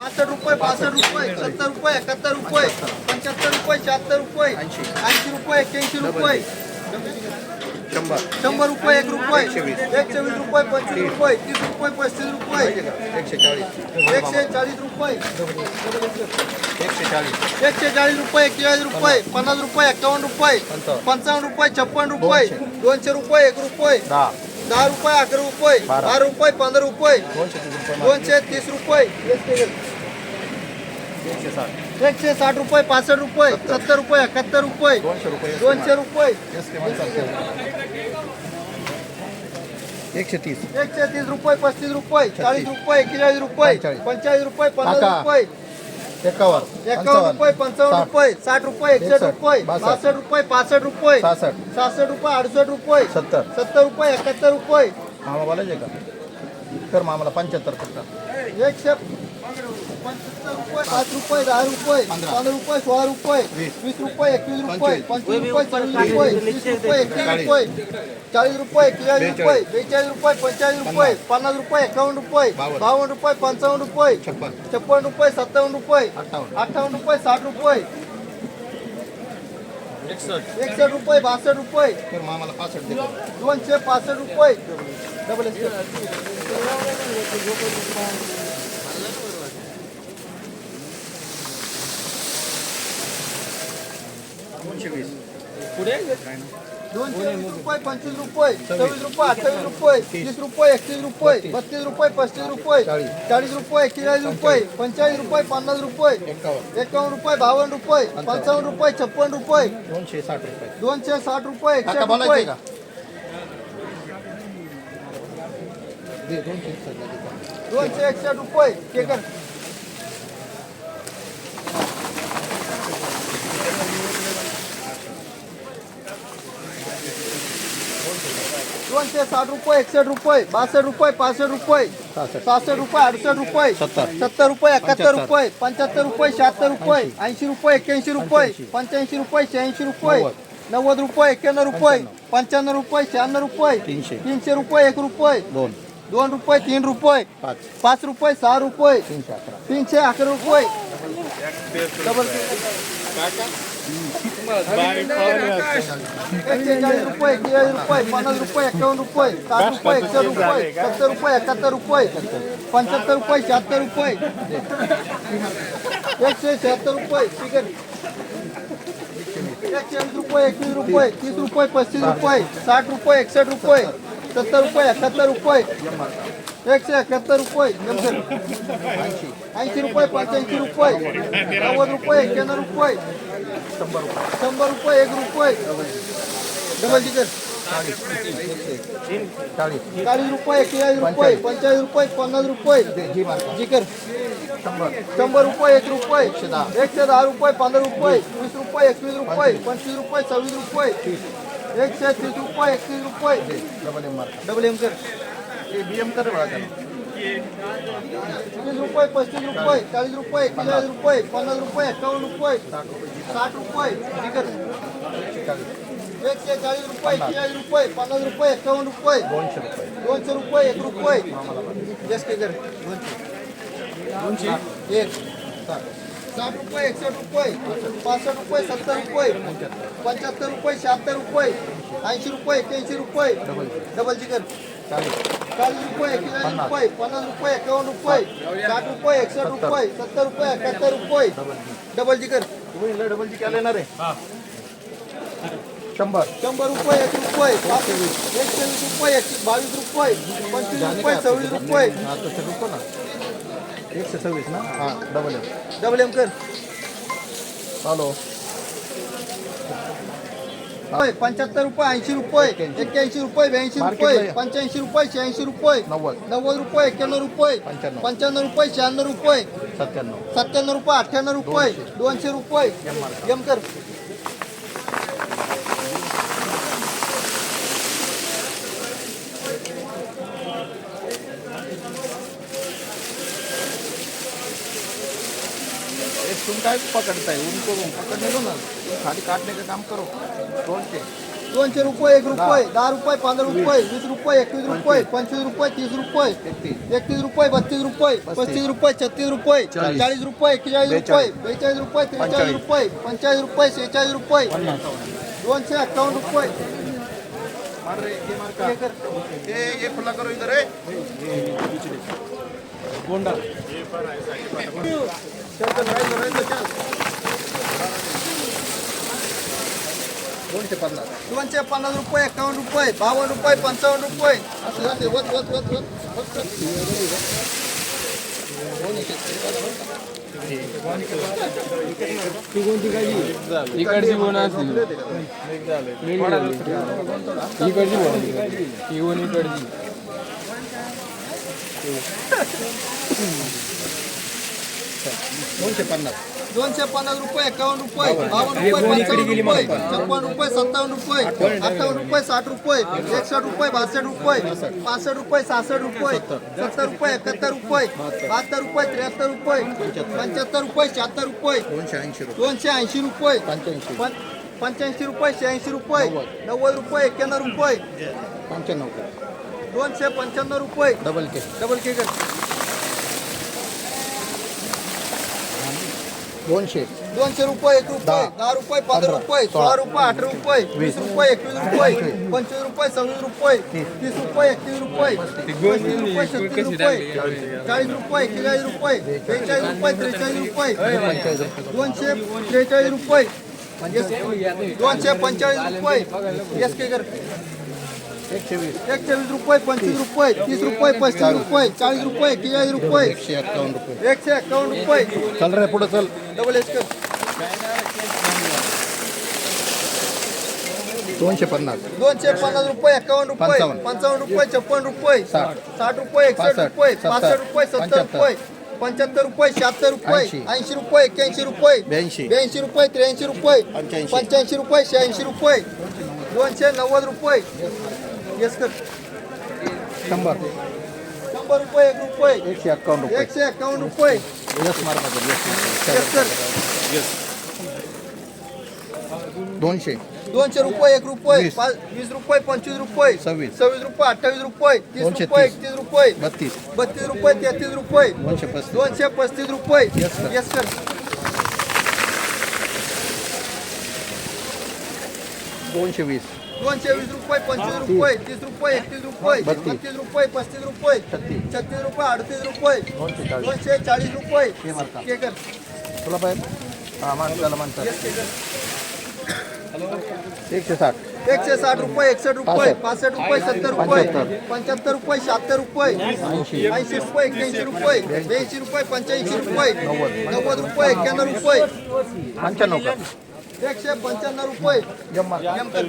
पासष्ट रुपये पासष्ट रुपये सत्तर रुपये एकाहत्तर रुपये पंच्याहत्तर रुपये शहात्तर रुपये ऐंशी रुपये एक्क्याऐंशी रुपये शंभर शंभर रुपये एक रुपये एकशे वीस. एकशे वीस रुपये पंचवीस रुपये तीस रुपये पस्तीस रुपये एकशे चाळीस एकशे चाळीस रुपये एकशे चाळीस एकशे चाळीस रुपये एक्केचाळीस रुपये पन्नास रुपये एक्कावन्न रुपये पंचावन्न. दहा रुपये अकरा रुपये बारा. रुपये पंधरा रुपये दोनशे तीस रुपये एकशे साठ. रुपये पासष्ट रुपये सत्तर. रुपये एकाहत्तर रुपये दोनशे रुपये एकशे तीस. एकशे तीस रुपये पस्तीस रुपये चाळीस रुपये एक्केचाळीस रुपये पंचेचाळीस. रुपये काका. रुपये. एकावन्न एकावन्न रुपये पंचावन्न. रुपये साठ रुपये एकसष्ट. रुपये बासष्ट. रुपये पासष्ट रुपये सहासष्ट सहासष्ट रुपये अडुसष्ट रुपये सत्तर. सत्तर रुपये एकाहत्तर रुपये. मामा बोलायचे का? कर मामाला पंच्याहत्तर फक्त. एकशे पाच रुपये दहा रुपये पंधरा. रुपये सोळा रुपये वीस. वीस रुपये एकवीस रुपये पंचवीस. रुपये सव्वीस रुपये तीस रुपये चाळीस. रुपये चाळीस रुपये एक्केचाळीस रुपये बेचाळीस. रुपये पंचेचाळीस रुपये पन्नास रुपये एकावन्न रुपये बावन्न. रुपये पंचावन्न रुपये छप्पन रुपये सत्तावन्न रुपये अठ्ठावन्न रुपये साठ रुपये एकसष्ट रुपये बासष्ट रुपये दोनशे पासष्ट रुपये डबल दोनशे वीस दोनशे वीस रुपये पंचवीस रुपये सव्वीस रुपये अठ्ठावीस रुपये तीस रुपये एकतीस रुपये बत्तीस. रुपये पस्तीस रुपये चाळीस. रुपये एक्केचाळीस रुपये पंचेचाळीस रुपये पन्नास रुपये एकावन्न. रुपये बावन्न रुपये पंचावन्न. रुपये छप्पन रुपये. दोनशे साठ रुपये. दोनशे साठ रुपये एकशे रुपये. दोनशे. दोनशे एकसष्ट रुपये दोनशे साठ रुपये एकसष्ट रुपये बासष्ट रुपये पासष्ट रुपये सहासष्ट रुपये अडुसष्ट रुपये सत्तर. रुपये एकाहत्तर. रुपये पंच्याहत्तर रुपये शहात्तर रुपये ऐंशी रुपये एक्क्याऐंशी रुपये पंच्याऐंशी. रुपये शहाऐंशी रुपये नव्वद. रुपये एक्क्याण्णव रुपये पंच्याण्णव रुपये शहाण्णव रुपये तीनशे. तीनशे रुपये एक रुपये दोन दोन रुपये तीन रुपये पाच रुपये सहा रुपये तीनशे अकरा रुपये डबल एकशे चाळीस रुपये एक्केचाळीस रुपये पन्नास रुपये एकावन्न रुपये साठ रुपये एकसष्ट रुपये सत्तर रुपये एकाहत्तर रुपये पंच्याहत्तर रुपये शहात्तर रुपये एकशे शहात्तर रुपये ठीक आहे एकशे वीस रुपये एकवीस रुपये तीस रुपये पस्तीस रुपये साठ रुपये एकसष्ट रुपये सत्तर रुपये एकाहत्तर रुपये एकशे एकाहत्तर रुपये ऐंशी. ऐंशी रुपये पंच्याऐंशी रुपये. नव्वद रुपये एक्क्याण्णव रुपये. शंभर रुपये शंभर रुपये एक रुपये. डबल टिकट चाळीस चाळीस चाळीस रुपये एक्केचाळीस रुपये पंचेचाळीस रुपये पन्नास रुपये. दे जी मार्का जिकर. शंभर शंभर रुपये एक रुपये. एकशे दहा. एकशे दहा रुपये पंधरा रुपये. वीस रुपये एकवीस रुपये. पंचवीस रुपये सव्वीस रुपये. एकशे तीस रुपये एकतीस रुपये. दे डबल एम मार्का डबल एम कर. कर बघा त्याला तीस रुपये पस्तीस रुपये चाळीस रुपये एक्केचाळीस रुपये पन्नास रुपये एकावन्न रुपये साठ रुपये एकशे चाळीस एकशे चाळीस रुपये रुपये पन्नास रुपये एकावन्न रुपये. दोनशे रुपये. दोनशे रुपये एक रुपये. जास्त कर दोनशे. एक. साठ रुपये एकसष्ट रुपये पासष्ट रुपये सत्तर रुपये पंच्याहत्तर रुपये शहात्तर रुपये ऐंशी रुपये एक्क्याऐंशी रुपये. डबल. जिकर चाळीस चाळीस रुपये एक्केचाळीस रुपये? पन्नास. रुपये एकावन्न रुपये साठ रुपये एकसष्ट रुपये सत्तर रुपये एकाहत्तर रुपये. डबल जिकर तुम्ही डबल जी काय येणार आहे शंभर. शंभर रुपये एक रुपये एकशे वीस रुपये एकशे बावीस रुपये पंचवीस रुपये सव्वीस रुपये. तो रुपये ना एकशे सव्वीस ना? हां डबल एम डबल एम कर. हॅलो पंच्याहत्तर रुपये ऐंशी रुपये एक्क्याऐंशी रुपये ब्याऐंशी रुपये पंच्याऐंशी रुपये शहाऐंशी रुपये नव्वद. नव्वद रुपये एक्क्याण्णव रुपये पंच्याण्णव. रुपये शहाण्णव रुपये सत्त्याण्णव. सत्त्याण्णव रुपये अठ्ठ्याण्णव रुपये दोनशे. रुपये. एम कर. तुम काय पकड़ता है उनको पकड़ने दो ना. खाली काटने का काम करो? के दोनशे रुपये एक रुपये दहा. रुपये पंधरा रुपये वीस रुपये एकवीस रुपये पंचवीस रुपये तीस रुपये एकतीस रुपये बत्तीस रुपये पस्तीस. रुपये छत्तीस रुपये चाळीस. रुपये एक्केचाळीस रुपये बेचाळीस रुपये त्रेचाळीस रुपये पंचेचाळीस रुपये शेहेचाळीस रुपये. दोनशे अठ्ठावन्न रुपये. हे कर. दोनशे पन्नास. दोनशे पन्नास रुपये एकावन्न रुपये बावन्न रुपये पंचावन्न रुपये. असं जाते. वत वत वत वत वत इकडची बोन इकडची बोन ही बोन इकडची. दोनशे पन्नास. दोनशे पन्नास रुपये एकावन्न रुपये बावन्न. रुपये पंचावन्न रुपये छप्पन रुपये सत्तावन्न रुपये अठ्ठावन्न रुपये साठ रुपये एकसष्ट रुपये बासष्ट रुपये पासष्ट रुपये सहासष्ट रुपये सत्तर. रुपये एकाहत्तर रुपये बहात्तर. रुपये त्र्याहत्तर रुपये पंच्याहत्तर. रुपये शहात्तर रुपये दोनशे ऐंशी रुपये. दोनशे ऐंशी रुपये पंच्याऐंशी. रुपये शहाऐंशी रुपये नव्वद. रुपये एक्क्याण्णव रुपये. पंच्याण्णव दोनशे पंच्याण्णव रुपये. डबल के. डबल के दोनशे. दोनशे रुपये एक रुपये दहा. रुपये पंधरा रुपये सोळा रुपये अठरा रुपये वीस. रुपये एकवीस रुपये पंचवीस रुपये सव्वीस रुपये तीस. रुपये एकतीस रुपये पस्तीस रुपये छत्तीस रुपये चाळीस रुपये एक्केचाळीस रुपये बेचाळीस रुपये त्रेचाळीस रुपये. दोनशे त्रेचाळीस रुपये. दोनशे पंचेचाळीस रुपये. एस के कर एकशे वीस एकशे वीस रुपये पंचवीस रुपये तीस रुपये पस्तीस रुपये चाळीस रुपये एक्केचाळीस रुपये एकशे एक्कावन्न रुपये एकशे एक्कावन्न रुपये चल रे पुढे चल डबल दोनशे पन्नास दोनशे पन्नास रुपये एकावन्न रुपये पंचावन्न. रुपये छप्पन रुपये साठ. साठ रुपये एकसष्ट रुपये पासष्ट रुपये सत्तर. रुपये पंच्याहत्तर रुपये शहात्तर रुपये ऐंशी. रुपये एक्क्याऐंशी रुपये ब्याऐंशी. ब्याऐंशी रुपये त्र्याऐंशी रुपये. पंच्याऐंशी रुपये शहाऐंशी रुपये दोनशे नव्वद रुपये येस कर शंभर. शंभर रुपये एक रुपये. एकशे एक्कावन्न रुपये. एकशे एकावन्न रुपये. यस मार्काचं येस कर दोनशे. दोनशे रुपये एक रुपये. वीस. पाच- वीस रुपये पंचवीस रुपये. सव्वीस. सव्वीस रुपये अठ्ठावीस रुपये. तीस रुपये तीस. एकतीस रुपये. बत्तीस. बत्तीस रुपये तेहतीस रुपये. दोनशे पस्तीस. दोनशे पस्तीस रुपये. येस सर दोनशे वीस. दोनशे वीस रुपये पंचवीस रुपये तीस रुपये एकतीस रुपये बत्तीस. रुपये पस्तीस रुपये छत्तीस. रुपये अडतीस रुपये दोनशे चाळीस. रुपये. तुला पाहिजे? एकशे साठ. एकशे साठ रुपये एकसष्ट रुपये पासष्ट. रुपये सत्तर रुपये पंच्याहत्तर. रुपये शहात्तर रुपये ऐंशी. रुपये एक्क्याऐंशी रुपये ब्याऐंशी रुपये पंच्याऐंशी रुपये नव्वद. नव्वद रुपये एक्क्याण्णव रुपये. पंच्याण्णव का एकशे पंच्याण्णव रुपये जम्मा एम कर